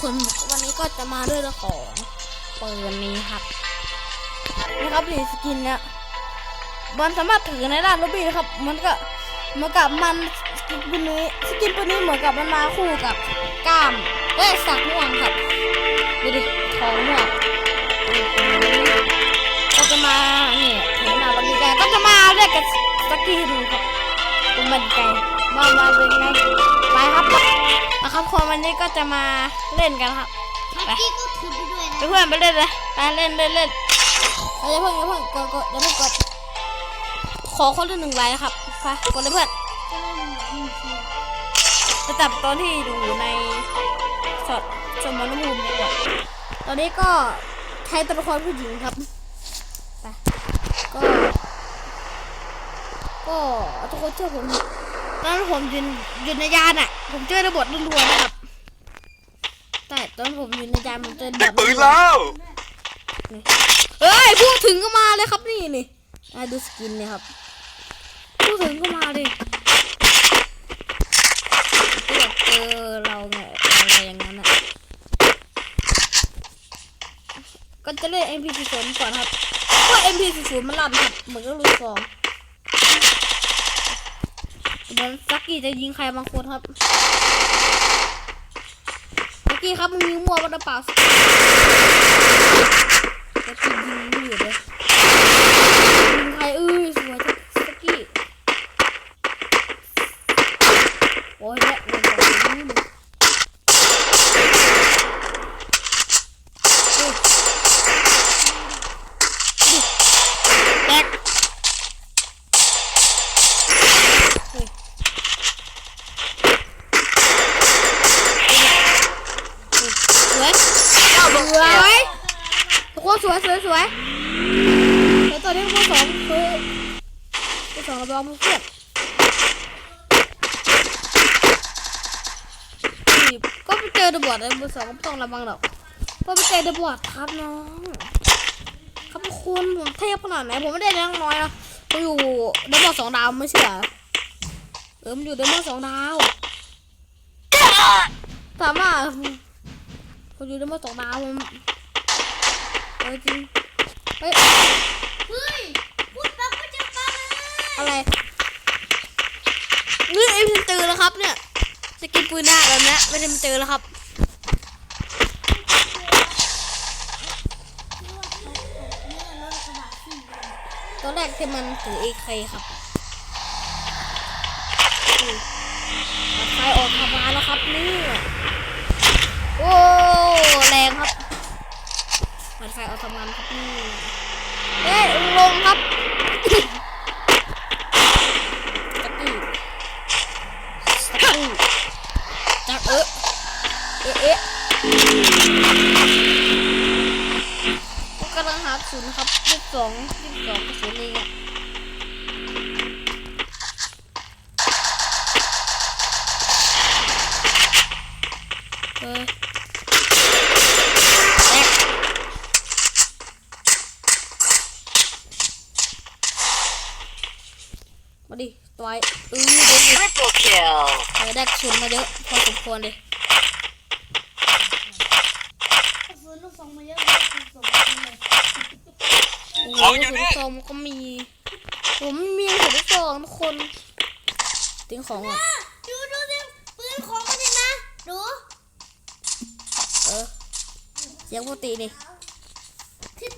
คนวันนี้ก็จะมาด้วยเรื่องของปืนนี้ครับนะครับนี่สกินเนี่ยมันสามารถถือในด้านล็อบบี้นะครับ มันก็เหมือนกับมันสกินปืนนี้สกินปืนนี้เหมือนกับมันมาคู่กับกล้ามเอ้ยสักม่วงครับดูดิทองม่วงก็จะมาเนี่ยถือหน้าล็อบบี้ไดก็จะมาเรียกกับสกินครับผมมันใจมามาเป็นไง นะครับคนวันนี้ก็จะมาเล่นกันครับเมื่อกี้ก็ถือไปด้วยนะไปเพื่อนไปเล่นเลยไปเล่นเล่นเล่นเอาอย่าเพิ่งอย่าเพิ่งกดกดอย่าเพิ่งกดขอคนละหนึ่งไลค์ครับไปกดเลยเพื่อนจะเล่นหนังมีเชียร์จะจับตอนที่ดูในช็อตสมรภูมิดีกว่าตอนนี้ก็ใช้ตัวละครผู้หญิงครับไปก็ ก็ทุกคนเชื่อผม ตอนนั้นผมยืนยืนในยานอะ ผมเจอระบบรัวๆนะครับ แต่ตอนผมยืนในยานผมเจอระได้บบปืนแล้วเฮ้ยพูดถึงก็มาเลยครับนี่นี่อะดูสกินเนี่ยครับ พูดถึงก็มาดิก็อยากเจอเราไงอะไรอย่างนั้นอะก็จะเล่น MP40 ก่อนครับเพราะ MP40 มันลั่นครับเหมือนกับลูกซอง เหมือนซักกี้จะยิงใครบางคนครับซักกี้ครับมึงยิงมั่วมันหรือเปล่าซักกี้ยิงไม่หยุดเลยยิงใครเอ้ยสวยจังซักกี้โอ้ยเนี่ยมันบอกอย่างนี้เลยเฮ้ยดิแตกเฮ้ย สวยสวยทุกคนส วยแล้วตอนนี้พวกสองคือพวกสองเราเอามาเทียบนี่ก็ไปเจอเดอะบอร์ดเลยเบอสองก็ไม่ต้องระวังหรอกเพราะไปเจอเดอะบอร์ดครับน้อง ครับคุณผมเทพขนาดไหนผมไม่ได้เลี้ยงน้อยนะผมอยู่เดอะบอร์ดสองดาวไม่เชื่อเออมันอยู่เดอะบอร์ดสองดาวถามว่าผมอยู่ได้มาสองดาวผม เออจริงเฮ้ยเฮ้ยพูดปั๊บก็จะปั๊บเลยอะไรนี่ไอ้มันเจอแล้วครับ เนี่ยจะกินปืนหน้าแบบเนี้ยไม่ได้มันเจอแล้วครับตอนแรกที่มันถือเอเคครับนี่ตัดไฟออกทำงานแล้วครับนี่โอ้แรงครับ ตัดไฟอาทำงานครับนี่เอ๊ะลงครับกรีจักรีจักเอะเอะเอะผมกำลังหาศูนย์ครับยี่สิบสองยี่สิบสองศูนย์นเองอะ มาดิตัวไอ้เออเดี๋ยวดิ Triple kill เออได้กระสุนมาเยอะพอสมควรเลยกระสุนลูกซองมาเยอะมากกระสุนเลยโอ้โหกระสุนซองมันก็มีผมมีกระสุนซองทุกคนทิ้งของอะดูดูสิปืนของมันนี่นะดูเออเสียงปกตินี่ทิศ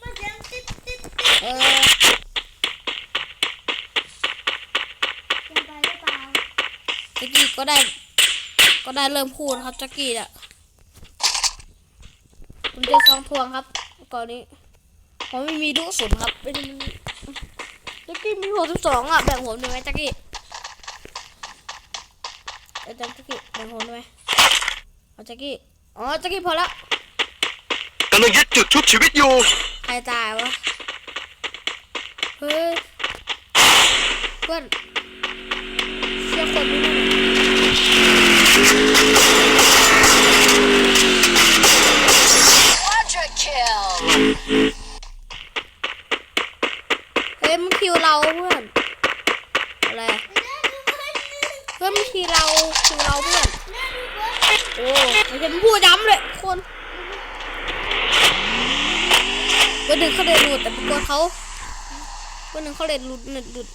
มาเสียงติดติดติดเออ เกินไปหรือเปล่า จักกี้ก็ได้ ก็ได้เริ่มพูดครับจักกี้อะผมเจอสองพวงครับก่อนนี้ผมไม่มีลูกกระสุนครับเป็นจักกี้มีหัวสิบสองอะแบ่งผมได้ไหมจักกี้เออจักกี้แบ่งผมได้ไหมเอาจักกี้อ๋อจักกี้พอละกำลังยึดจุดชุบชีวิตอยู่ใครตายวะเฮ้ยเพื่อน อ้ไม่ใช่พูดย้ำเลยคนวันหนึ่งเขาเดินหลุดแต่ปรากฏเขาวันหนึ่งเขาเลุดหลุดหลุด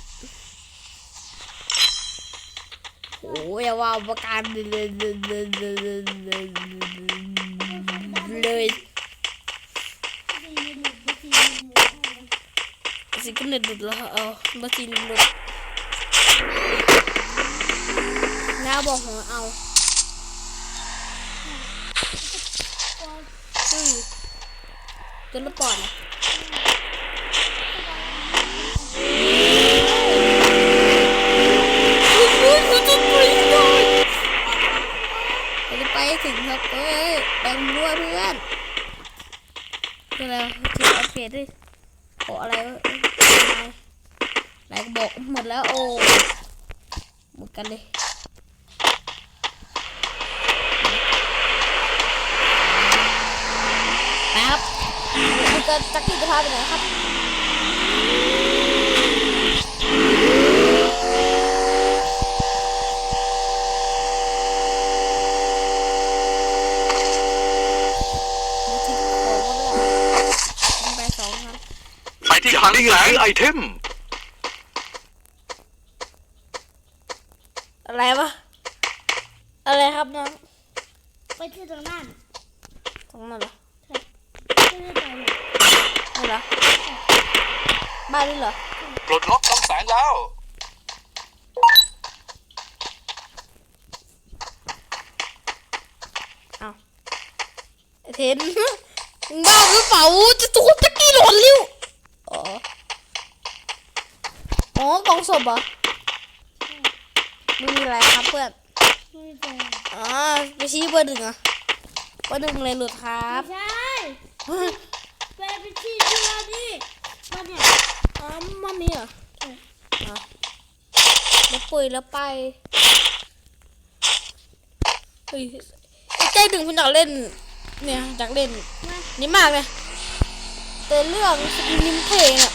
โอ้ยอย่าว่าประการเลยเลยเลยเลยเลยสิก็เน็ตหลุดแล้วเอาบัตรหลุดน้าบอกหัวเอา จนละปอด์อุ้ยอุ้ยจะไปเลยเรจะไปถึงครับเอ้ยแบ่งด้วยเพื่อนคืออะไรวะคืออัปเกรดดิขออะไรวะเอ้ยอะไรอะไรบอกหมดแล้วโอ้หมดกันเลย แป๊บดูกันจักรีจะพาไปไหนครับมาทิ้งของมาด้วยทิ้งไปสองครับไปที่ทางที่แหลงไอเทม อะไรวะ อะไรครับน้อง ไปที่ตรงนั้นตรงนั้นเหรอ ไม่ได้ไปเลยนี่เหรอบ้านนี่เหรอปลดล็อกกำแสงแล้วไอ้เทนมึงบ้าหรือเปล่าจะตัวตะกี้หล่นลิ้วอ๋ออ๋อกล่องศพเหรอไม่มีอะไรครับเพื่อนไม่ได้อ๋อไปชี้เบอร์หนึ่งเหรอะเบอร์หนึ่งเลยหลุดครับ ไม่ใช่ ไปไปที่ที่ว่านี่มาเนี่ยอ๋อมันนี่เหรอแล้วปุ๋ยแล้วไปเฮ้ยใจดึงคุณอยากเล่น เนี่ยอยากเล่น นี่มากเลยแต่เรื่องสกินนิมเพลงอะ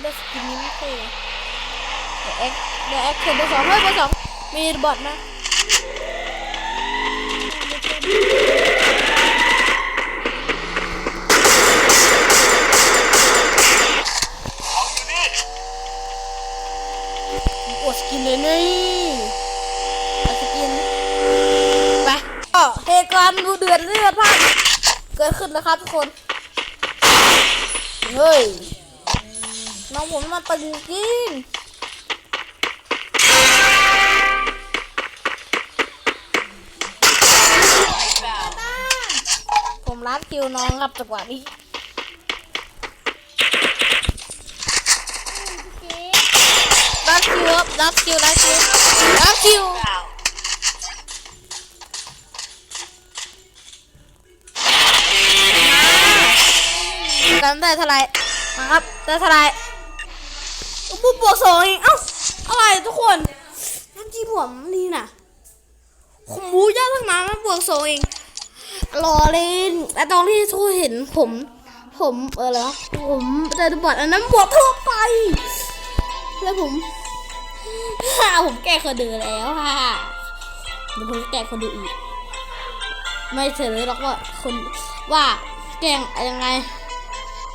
เรื่องสกินนิมเพลงเดี๋ยวแอคเดี๋ยวแอคเบอร์สองเฮ้ยเบอร์สองมีบอทนะอ เหตุการณ์ดูเดือดเลือดพลาดเกิดขึ้นแล้วครับทุกคน เฮ้ย น้องผมมาตึงจริงผมรัดคิวน้องครับจังหวะนี้รัดคิวครับรัดคิวรัดคิวรัดคิว กันได้เท่าไหร่มาครับได้เท่าไหร่บุบบวกสองเองเอ้าอะไรทุกคนเมื่อกี้ผมนี่น่ะผมบูย่าตั้งนานมันบวกสองเองรอเล่นแต่ตอนที่ทุกเห็นผม ผมเอออะไรวผมเจอบอดอันนั้นบวกทั่วไป แล้วผมฮ่าผมแก้คนดูแล้วฮ่าเดี๋ยวผมจะแก้คนดูอีก ไม่เฉลยหรอกว่าคนว่าแก้งยังไง